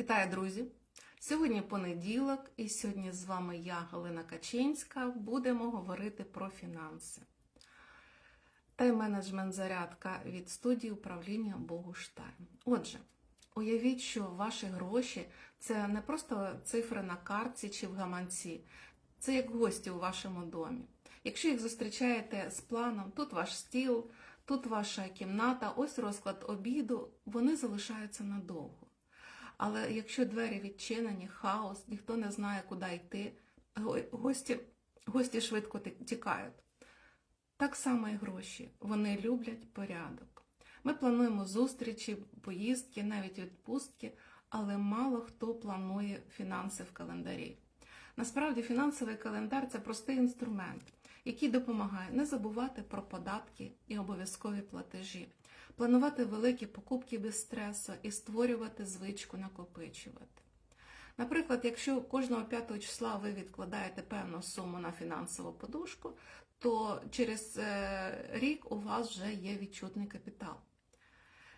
Вітаю, друзі! Сьогодні понеділок, і сьогодні з вами я, Галина Качинська, будемо говорити про фінанси. Тайм-менеджмент зарядка від студії управління Богуштайм. Отже, уявіть, що ваші гроші це не просто цифри на картці чи в гаманці, це як гості у вашому домі. Якщо їх зустрічаєте з планом, тут ваш стіл, тут ваша кімната, ось розклад обіду, вони залишаються надовго. Але якщо двері відчинені, хаос, ніхто не знає, куди йти, гості, гості швидко тікають. Так само і гроші. Вони люблять порядок. Ми плануємо зустрічі, поїздки, навіть відпустки, але мало хто планує фінанси в календарі. Насправді, фінансовий календар це простий інструмент, який допомагає не забувати про податки і обов'язкові платежі, планувати великі покупки без стресу і створювати звичку накопичувати. Наприклад, якщо кожного 5 числа ви відкладаєте певну суму на фінансову подушку, то через е, рік у вас вже є відчутний капітал.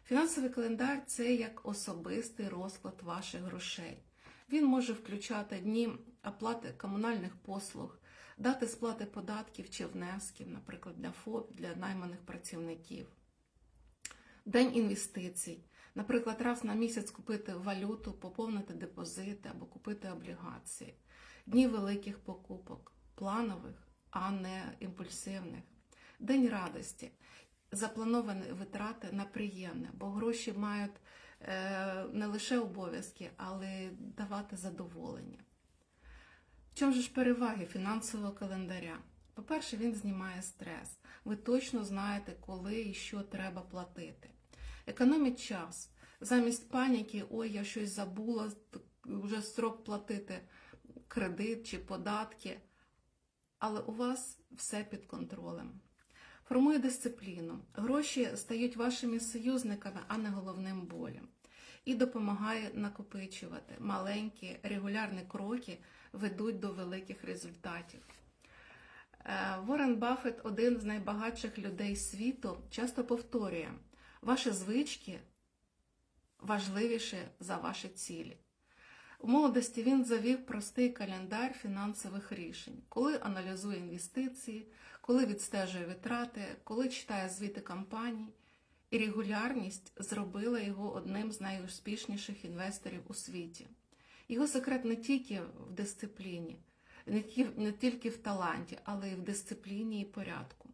Фінансовий календар це як особистий розклад ваших грошей. Він може включати дні оплати комунальних послуг, дати сплати податків чи внесків, наприклад, для ФОП, для найманих працівників. День інвестицій. Наприклад, раз на місяць купити валюту, поповнити депозити або купити облігації. Дні великих покупок, планових, а не імпульсивних. День радості. Заплановані витрати на приємне, бо гроші мають е, не лише обов'язки, але давати задоволення. В чому ж переваги фінансового календаря? По-перше, він знімає стрес. Ви точно знаєте, коли і що треба платити. Економить час. Замість паніки, ой, я щось забула, вже строк платити кредит чи податки. Але у вас все під контролем. Формує дисципліну. Гроші стають вашими союзниками, а не головним болем. І допомагає накопичувати. Маленькі регулярні кроки ведуть до великих результатів. Е, Ворен Баффет, один з найбагатших людей світу, часто повторює: ваші звички важливіші за ваші цілі. У молодості він завів простий календар фінансових рішень, коли аналізує інвестиції, коли відстежує витрати, коли читає звіти компаній, і регулярність зробила його одним з найуспішніших інвесторів у світі. Його секрет не тільки в дисципліні, не тільки в таланті, але й в дисципліні і порядку.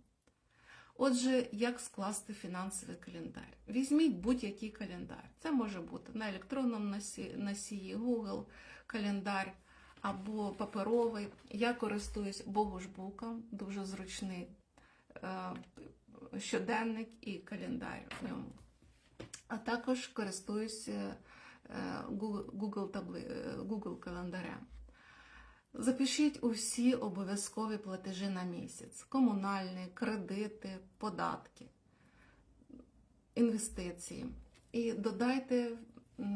Отже, як скласти фінансовий календар? Візьміть будь-який календар. Це може бути на електронному носії Google календар або паперовий. Я користуюсь Богушбуком, дуже зручний е, щоденник і календар в ньому. А також користуюсь Google, Google, Google календарем. Запишіть усі обов'язкові платежі на місяць: комунальні, кредити, податки, інвестиції. І додайте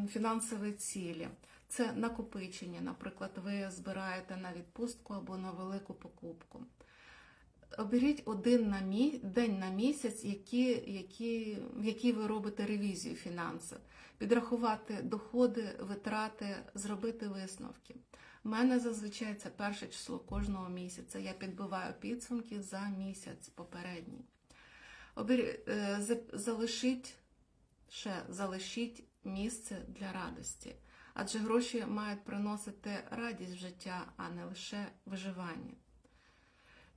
фінансові цілі. Це накопичення. Наприклад, ви збираєте на відпустку або на велику покупку. Оберіть один на мі... день на місяць, які, які, в ви робите ревізію фінансів, підрахувати доходи, витрати, зробити висновки. У мене зазвичай це перше число кожного місяця. Я підбиваю підсумки за місяць попередній. Е, Залишіть ще залишіть місце для радості, адже гроші мають приносити радість в життя, а не лише виживання.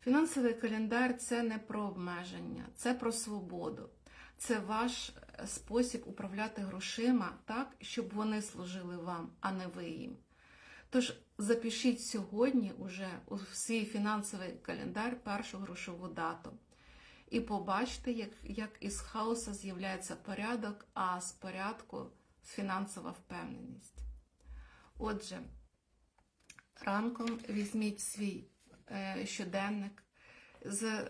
Фінансовий календар це не про обмеження, це про свободу. Це ваш е, спосіб управляти грошима так, щоб вони служили вам, а не ви їм. Тож запишіть сьогодні уже у свій фінансовий календар першу грошову дату. І побачите, як, як із хаоса з'являється порядок, а з порядку фінансова впевненість. Отже, ранком візьміть свій е, щоденник, з-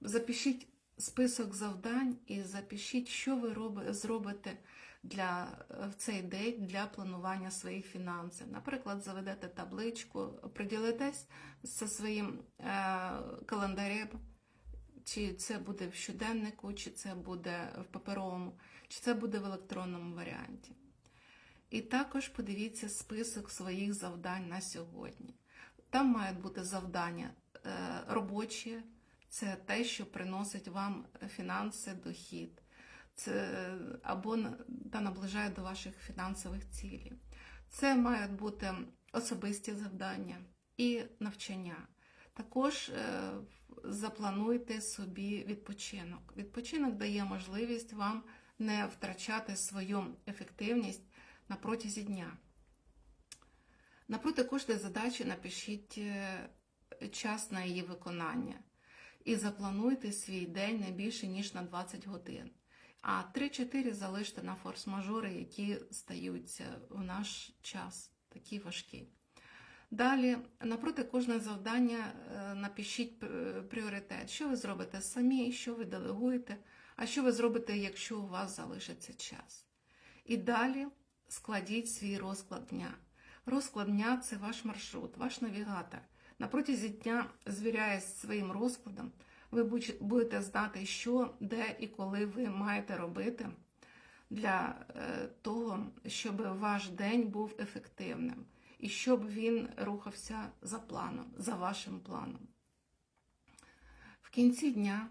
запишіть список завдань і запишіть, що ви роби- зробите для, в цей день для планування своїх фінансів. Наприклад, заведете табличку, приділитесь зі своїм е, календарем, чи це буде в щоденнику, чи це буде в паперовому, чи це буде в електронному варіанті. І також подивіться список своїх завдань на сьогодні. Там мають бути завдання е, робочі, це те, що приносить вам фінанси, дохід, це або та наближає до ваших фінансових цілей. Це мають бути особисті завдання і навчання. Також е, заплануйте собі відпочинок. Відпочинок дає можливість вам не втрачати свою ефективність на протязі дня. Напроти кожної задачі напишіть е, час на її виконання і заплануйте свій день не більше, ніж на 20 годин. А 3-4 залиште на форс-мажори, які стаються в наш час, такі важкі. Далі, напроти кожного завдання е, напишіть е, пріоритет, що ви зробите самі, що ви делегуєте, а що ви зробите, якщо у вас залишиться час. І далі складіть свій розклад дня. Розклад дня це ваш маршрут, ваш навігатор. На протязі дня, звіряясь зі своїм розкладом, ви будете знати, що, де і коли ви маєте робити для е, того, щоб ваш день був ефективним і щоб він рухався за планом, за вашим планом. В кінці дня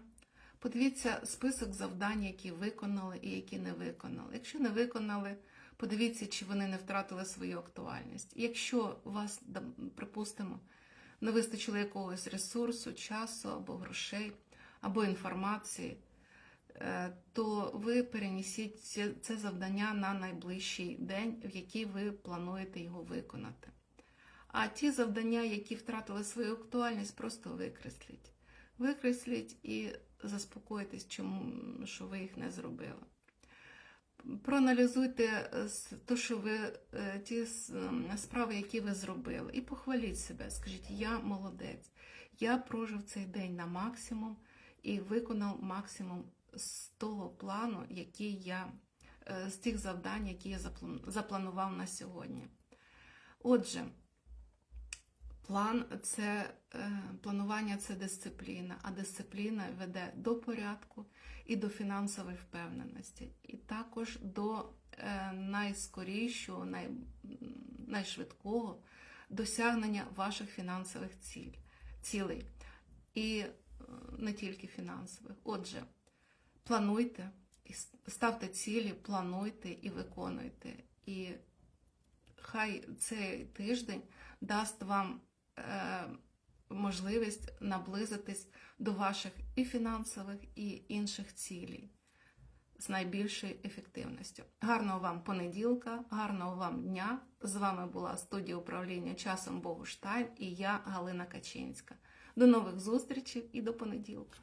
подивіться список завдань, які виконали і які не виконали. Якщо не виконали, подивіться, чи вони не втратили свою актуальність. Якщо вас, припустимо, не вистачило якогось ресурсу, часу або грошей, або інформації, е, то ви перенесіть це- завдання на найближчий день, в який ви плануєте його виконати. А ті завдання, які втратили свою актуальність, просто викресліть. Викресліть і заспокойтесь, чому що ви їх не зробили. Проаналізуйте е, то, що ви е, ті справи, які ви зробили, і похваліть себе. Скажіть, я молодець, я прожив цей день на максимум і виконав максимум з того плану, який я е, з тих завдань, які я запланував на сьогодні. Отже, план це е, планування це дисципліна, а дисципліна веде до порядку і до фінансової впевненості, і також до е, найскорішого, най, найшвидкого досягнення ваших фінансових ціль, цілей. І е, не тільки фінансових. Отже, плануйте, і ставте цілі, плануйте і виконуйте. І хай цей тиждень дасть вам можливість наблизитись до ваших і фінансових, і інших цілей з найбільшою ефективністю. Гарного вам понеділка, гарного вам дня. З вами була студія управління часом Богуштайн і я, Галина Качинська. До нових зустрічей і до понеділка.